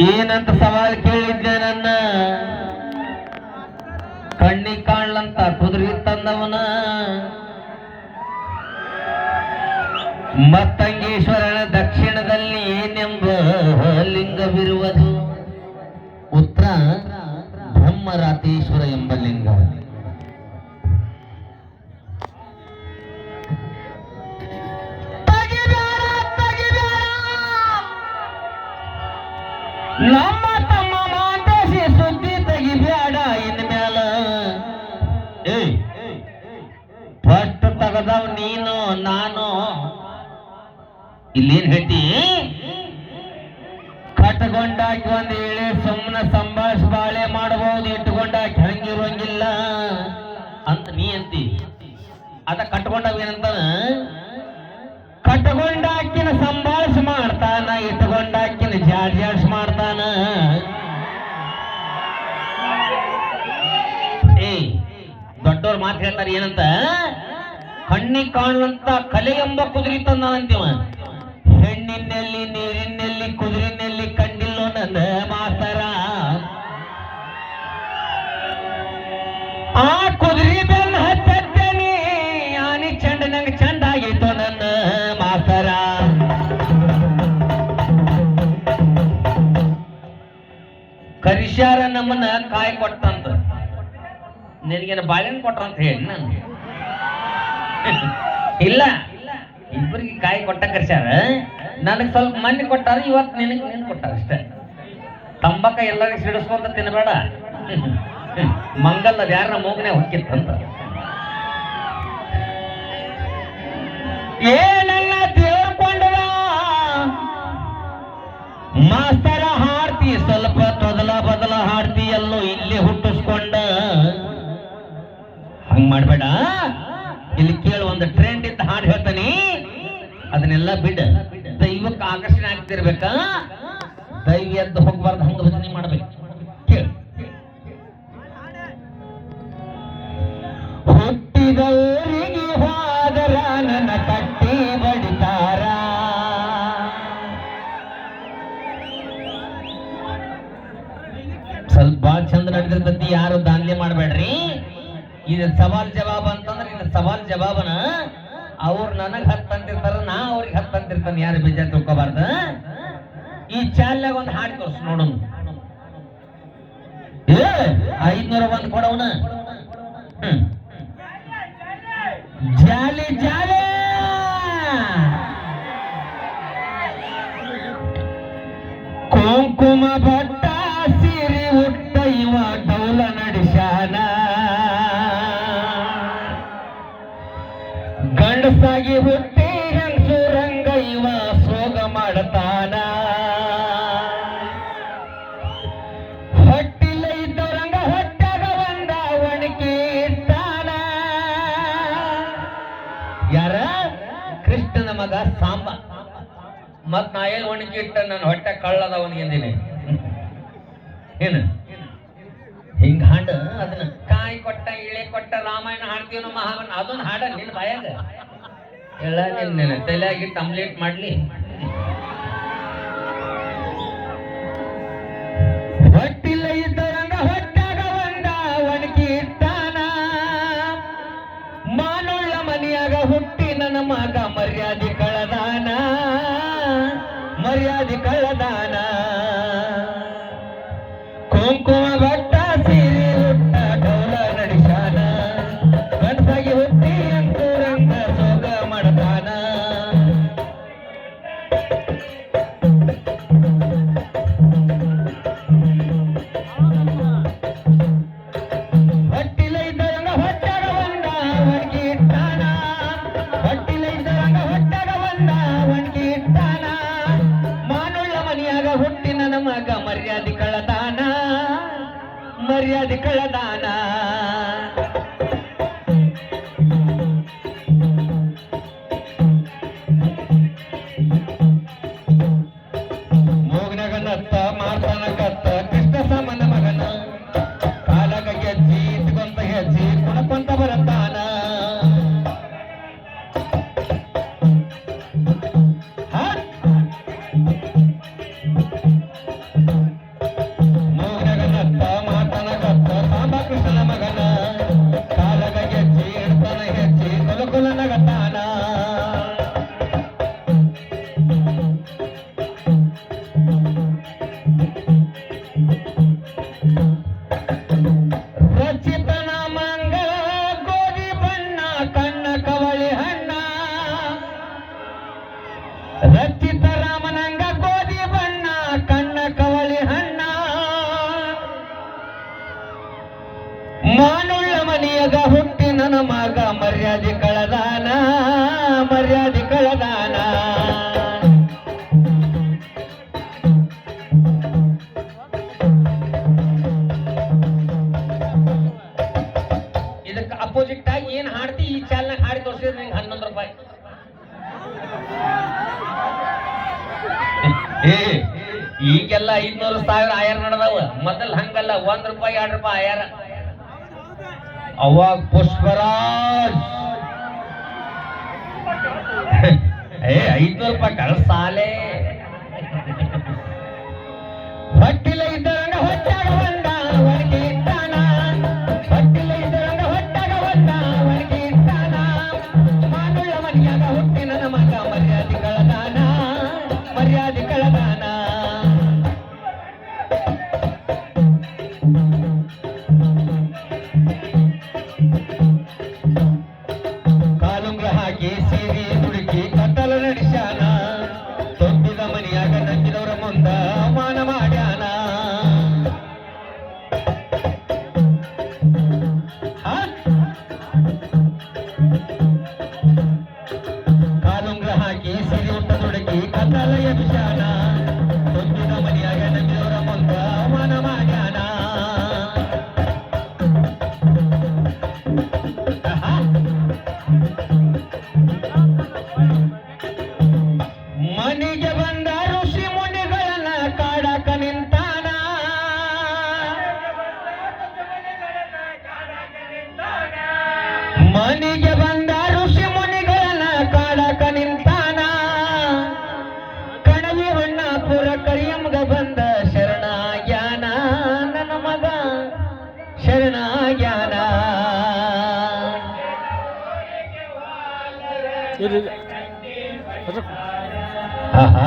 ಏನಂತ ಸವಾಲ್ ಕೇಳಿದ್ದೆ ನನ್ನ? ಕಣ್ಣಿಗೆ ಕಾಣ್ಲಂತ ಕುದುರೆ ತಂದವನ? ಮತ್ತಂಗೇಶ್ವರನ ದಕ್ಷಿಣದಲ್ಲಿ ಏನೆಂಬ ಲಿಂಗವಿರುವುದು? ನಮ್ಮ ತಮ್ಮ ಮಾತೇಸಿ ಸುದ್ದಿ ತೆಗಿಬೇಡ ಇನ್ಮೇಲ ಏಯ್ ಫಸ್ಟ್ ತಗದವ್ ನೀನು, ನಾನು. ಇಲ್ಲೇನ್ ಹೇಳ್ತಿ ಕಟ್ಕೊಂಡಾಕಿ ಒಂದ್ ಹೇಳಿ ಸುಮ್ಮನೆ ಸಂಭಾಷ ಬಾಳೆ ಮಾಡಬಹುದು ಇಟ್ಕೊಂಡಾಕಿ ಹಂಗಿರೋಂಗಿಲ್ಲ. ಅಂತ ನೀ ಅಂತಿ ಅದ ಕಟ್ಕೊಂಡಾಗ ಏನಂತಾನ ಕಟ್ಕೊಂಡಾಕಿನ ಸಂಭಾಷ ಮಾಡ್ತಾನ ಇಟ್ಕೊಂಡಾಕಿನ ಜಾಡ್ ಜಾಡ್ಸ್ ಮಾತು ಹೇಳ್ತಾರೆ, ಏನಂತ? ಕಣ್ಣಿಗೆ ಕಾಣುವಂತ ಕಲೆ ಎಂಬ ಕುದುರೆ ತಂದ ಅಂತೀವ ಹೆಣ್ಣಿನಲ್ಲಿ ನೀರಿನಲ್ಲಿ ಕುದುರಿನಲ್ಲಿ ಕಂಡಿಲ್ಲೋ ನನ್ನ ಮಾಸ್ತರ. ಆ ಕುದುರೆ ಬೆನ್ನ ಹತ್ತೇನಿ ಆನಿ ಚಂಡ ನಂಗೆ ಚಂದ ಆಗಿತ್ತು ನನ್ನ ಮಾಸ್ತರ. ಕರಿಶಾರ ನಮ್ಮನ್ನ ಕಾಯಿ ಕೊಟ್ಟಂತ. ನಿನಗೇನು ಬಾಳೆಹಣ್ಣು ಕೊಟ್ರ ಅಂತ ಹೇಳಿ ನಾನು ಇಲ್ಲ, ಇಬ್ಬರಿಗೆ ಕಾಯಿ ಕೊಟ್ಟ ಕರ್ಸ್ಯಾರ, ನನಗೆ ಸ್ವಲ್ಪ ಮನ್ನಿ ಕೊಟ್ಟಾರ, ಇವತ್ತು ನಿನಗೆ ನೀನು ಕೊಟ್ಟಾರ ಅಷ್ಟೇ. ತಂಬಾಕ ಎಲ್ಲರಿಗೂ ಸಿಡಿಸ್ಕೊಂತ ತಿನ್ನಬೇಡ ಮಂಗಲ್ ಅದು ಯಾರ ಮೂಗನೆ ಹೊಕ್ಕಿತ್ತಂತ ಏನೆಲ್ಲ ತಿಳ್ಕೊಂಡ ಮಾಸ್ತರ ಮಾಡ್ಬೇಡ. ಇಲ್ಲಿ ಕೇಳು, ಒಂದು ಟ್ರೆಂಡ್ ಇದ್ದ ಹಾಡು ಹೇಳ್ತಾನೆ. ಅದನ್ನೆಲ್ಲ ಬಿಡ. ದೈವಕ್ಕೆ ಆಕರ್ಷಣೆ ಆಗ್ತಿರ್ಬೇಕ. ದೈವ ಎದ್ದು ಹೋಗ್ಬಾರ್ದು, ಹಂಗ ಭಜನೆ ಮಾಡ್ಬೇಕು. ಹುಟ್ಟಿದವರಿಗೆ ಹೋದರ ನನ್ನ ಕಟ್ಟಿ ಬಡಿತಾರ. ಸ್ವಲ್ಪ ಚಂದ ನಡೆದಿರ್ತತಿ, ಯಾರು ದಾಂಧ್ಯ ಮಾಡಬೇಡ್ರಿ. ಇದು ಸವಾಲ್ ಜವಾಬ್ ಅಂತಂದ್ರೆ ಇದು ಸವಾಲ್ ಜವಾಬನ ಅವ್ರು ನನಗ್ ಹತ್ತು ಅಂತಿರ್ತಾರ, ನಾ ಅವ್ರಿಗೆ ಹತ್ತಂತಿರ್ತಾನೆ ಯಾರು ಬೇಜಾರ್ ತಿಳ್ಕೊಬಾರ್ದ? ಈ ಚಾಲ್ಯಾಗ ಒಂದು ಹಾಡು ತೋರ್ಸ್ ನೋಡೋಣ. ಏ, ಐದ್ನೂರ ಒಂದು ಕೊಡವನ ಜಾಲಿ ಜಾಲಿ! ಕುಂಕುಮ ಭಟ್ಟ ಸಿರಿ ಹುಟ್ಟ ಇವ ಡೌಲ ನಡೆಸಾನ ಗಂಡಸಾಗಿ ಹುಟ್ಟಿ ರಂಗ ಇವ ಸೋಗ ಮಾಡತಾನ. ಕೃಷ್ಣನ ಮಗ ಸಾಂಬ. ಮತ್ ನಾ ಎಲ್ಲಿ ಒಣಗಿ ನನ್ನ ಹೊಟ್ಟೆ ಕಳ್ಳದ ಅವನಿಗೆ ಎಂದಿನಿ ಏನು? ಹಿಂಗ ಹಾಡ ಅದನ್ನ. ಕಾಯಿ ಕೊಟ್ಟ, ಇಳೆ ಕೊಟ್ಟ ರಾಮಾಯಣ ಹಾಡ್ತೀವಿ ನಮ್ಮ ಅದನ್ನ ಹಾಡ ನಿನ್ನ ಬಾಯಾಗ. ಎಲ್ಲ ನಿನ್ನ ತಲೆಯಾಗಿ ಕಂಪ್ಲೀಟ್ ಮಾಡ್ಲಿ. ಮನೆಯಾಗ ನಮಗ ಮರ್ಯಾದಿ ಕಳದಾನ ಮರ್ಯಾದಿ ಕಳದಾನ. ಮೂಗ್ನಾಗ ನತ್ತ ಮಾಡ್ತಾನ ಮನಿಯಾಗ ಹುಟ್ಟಿ ನನ್ನ ಮಗ ಮರ್ಯಾದೆ ಕಳದಾನ ಮರ್ಯಾದೆ ಕಳದಾನ. ಇದಕ್ಕೆ ಅಪೋಸಿಟ್ ಆಗಿ ಏನ್ ಹಾಡ್ತಿ ಈ ಚಾಲ್ನಾಗ ಹಾಡಿ ತೋರಿಸಿದ್ರೆ ನಿಂಗೆ ಹನ್ನೊಂದು ರೂಪಾಯಿ. ಏ, ಈಗೆಲ್ಲ ಐದ್ನೂರು ಸಾವಿರ ಆಯಾರ ನಡೆದವ. ಮೊದಲ್ ಹಂಗಲ್ಲ, ಒಂದ್ ರೂಪಾಯಿ, ಎರಡು ರೂಪಾಯಿ ಆಯಾರ. ಅವಾಗ ಪುಷ್ಪರಾಜ್. ಏ ಐದ್ನೂರು ರೂಪಾಯಿ ಕಳ್ಸಾಲೆ ಆಹಾ.